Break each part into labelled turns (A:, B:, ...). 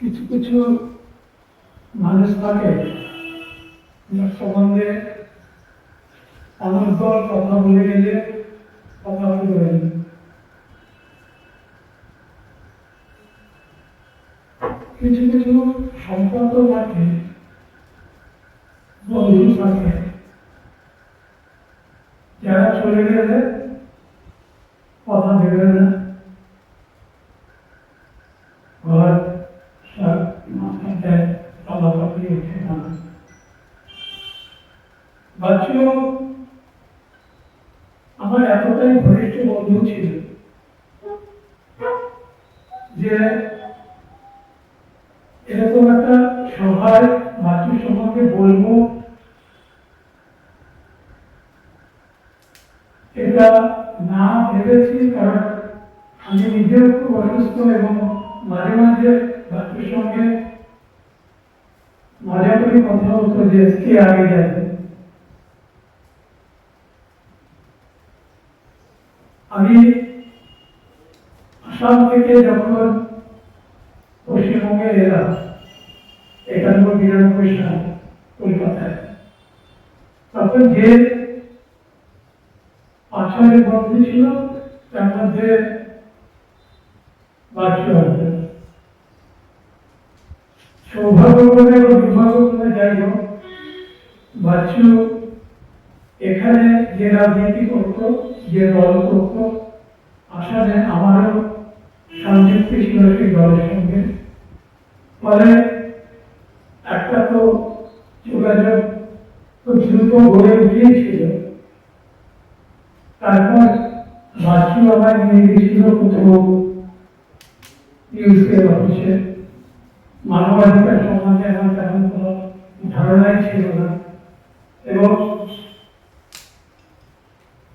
A: কিছু কিছু মানুষ থাকে যার সম্বন্ধে অনর্গল কথা বলে গেলে কথা বলবে না। কিছু কিছু সম্পর্ক থাকে, বন্ধু থাকে যারা চলে গেলে কথা দেবে না বাচ্চু আমার এতটাই ঘনিষ্ঠ বন্ধু ছিল যে এরকম একটা সভায় বাচ্চুর সম্পর্কে বলব। এটা না ভেবেছি, কারণ আমি নিজেও খুব অসুস্থ এবং মাঝে মাঝে বাচ্চুর সঙ্গে মজা করে কথা হতো যে কে আগে যাবে। আমি আসাম থেকে যখন পশ্চিমবঙ্গে এলাম একানব্বই বিরানব্বই সাল, কলকাতায়। তখন যে পাঁচজনের বন্ধু ছিল, তার মধ্যে সৌভাগ্যক্রমে বা দুর্ভাগ্যক্রমে যাই হোক, বাচ্চু এখানে যে রাজনীতি করতো। যে দল করতো আসলে আমারও সংযুক্তি ছিল সেই দলের সঙ্গে। ফলে একটা তো যোগাযোগ খুব দ্রুত গড়ে উঠিয়েছিল তারপর বাচ্চু আবার নিয়ে গেছিল কোথাও ইউসিএল অফিসে। মানবাধিকার সম্বন্ধে আমার তেমন কোনো ধারণাই ছিল না। এবং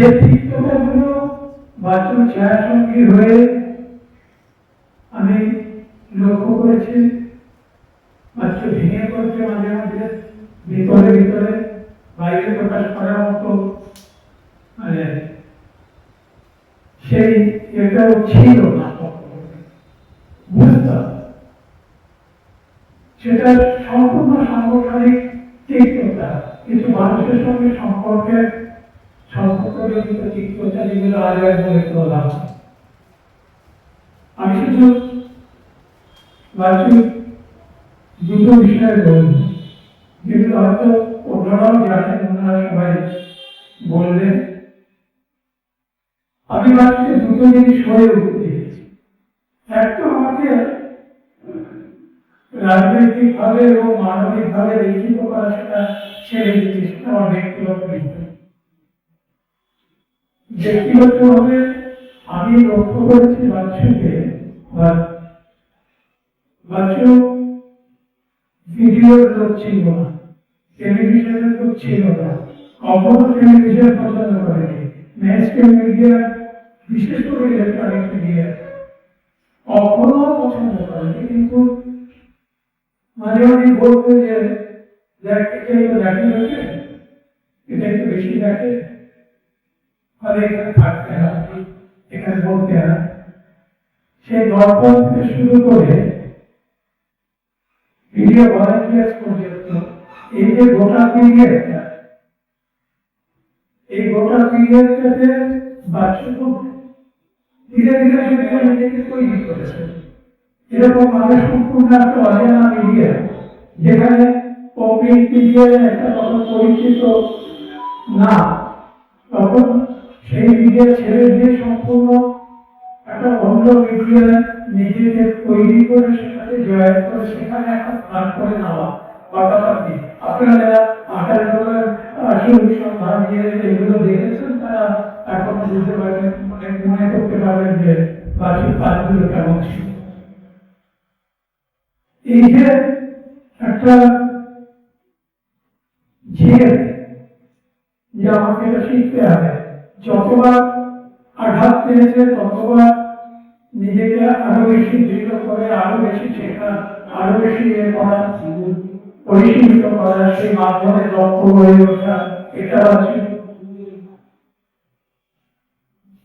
A: যে সঙ্গী হয়ে আমি লক্ষ্য করেছি ভেঙে মাঝে মাঝে ভিতরে ভিতরে, বাইরে প্রকাশ করার মতো। মানে সেই এটাও ছিল না সেটা সম্পূর্ণ সাংগঠনিক তিক্ততা কিছু মানুষের সঙ্গে সম্পর্কের আর বলে তোলা আমি শুধু দুটো বিষয়ে বলব যেগুলো হয়তো অন্যরাও জানেন ওনারা সবাই বললেন আমি দুটো জিনিস হয়ে একটা আমাকে রাজনৈতিক ভাবে এবং মানবিক ভাবে লিখিত ছেড়ে সেটা আমার ব্যক্তিগত ব্যক্তিগত ভাবে আমি লক্ষ্য করেছি বাচ্চাকে, বা বাচ্চা ভিডিওর লোক ছিল না টেলিভিশনের লোক ছিল না, কখনো টেলিভিশন পছন্দ করেনি মেসকে মিডিয়া বিশেষ করে ইলেকট্রনিক মিডিয়া কখনো পছন্দ করেনি, কিন্তু মাঝে মাঝে বলতো যে, দেখ, এটা একটু দেখে দেখে, এটা একটু বেশি দেখে। ফলে এখানে থাকতে হয়, এখানে বলতে হয়। সেই দর্পণ থেকে শুরু করে ভিডিও ভলান্টিয়ার্স পর্যন্ত, এই যে গোটা পিরিয়ডটা এই গোটা পিরিয়ডটাতে বাচ্চা খুব ধীরে ধীরে সেটা নিজেকে তৈরি করেছে। এরকম ভাবে সম্পূর্ণ একটা অজানা মিডিয়া যেখানে পব্লিক মিডিয়ার একটা কথা পরিচিত না, তখন সেই মিডিয়া ছেড়ে দিয়ে সম্পূর্ণ একটা অন্য মিডিয়া নিজেকে তৈরি করে সেখানে জয় করে সেখানে করে নেওয়া। আপনারা আঠারো ডলার দিয়ে এগুলো দেখেছেন, তারা এখন বুঝতে পারবেন, মনে করতে পারবেন যে বাকি কাজগুলো কেমন ছিল। এই যে একটা যে আমাকে এটা শিখতে হবে। যতবার আঘাত পেয়েছে, ততবার নিজেকে আরও বেশি দৃঢ় করে, আরও বেশি শেখা আরও বেশি ইয়ে করা, পরিশীলিত করা, সেই মাধ্যমে দক্ষ হয়ে ওঠা, এটা আছে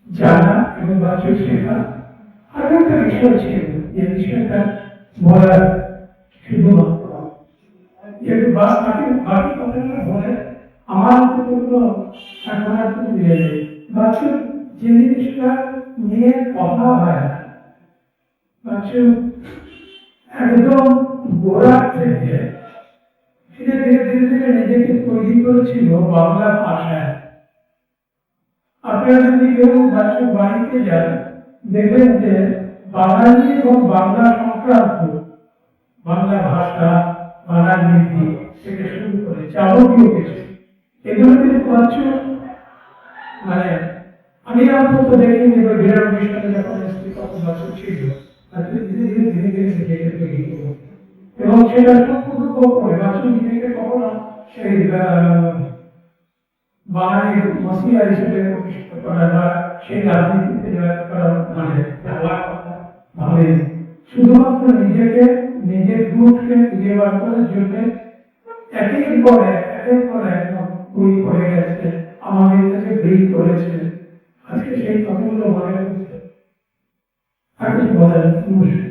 A: জানা এবং বাচ্চা শেখা। আরও একটা বিষয় ছিল যে বিষয়টা বলার শুধুমাত্র। বাকি বলে, আমার এখন আর দিয়ে নেই যে জিনিসটা নিয়ে কথা হয় না একদম গোড়া থেকে ধীরে ধীরে ধীরে ধীরে নিজেকে তৈরি করেছিল বাংলা ভাষায়। আপনারা যদি কেউ বাচ্চা বাড়িতে যান, দেখবেন যে বাঙালি এবং বাংলা সংক্রান্ত বাংলা ভাষা, বাংলা নীতি থেকে শুরু করে যাবতীয় কিছু এগুলো কিন্তু পাচ্ছ মানে আমি অন্তত দেখিনি, এবার বিরানব্বই সালে যখন এসেছি তখন বছর ছিল? আর ধীরে ধীরে ধীরে ধীরে নিজেকে তৈরি করব এবং সেটা সম্পূর্ণ করে বাচ্চা নিজেকে কখনো সেই বাঙালি মসিয়া হিসেবে প্রতিষ্ঠিত করা বা সেই রাজনীতিতে মানে ভাবে শুধুমাত্র নিজেকে, নিজের গ্রুপকে খুঁজে বার করার জন্য একের পর এক, একের পর এক বই করে গেছে। বই করেছে। আজকে সেই কথাগুলো মনে হচ্ছে আর কিছু বলা নমস্কার।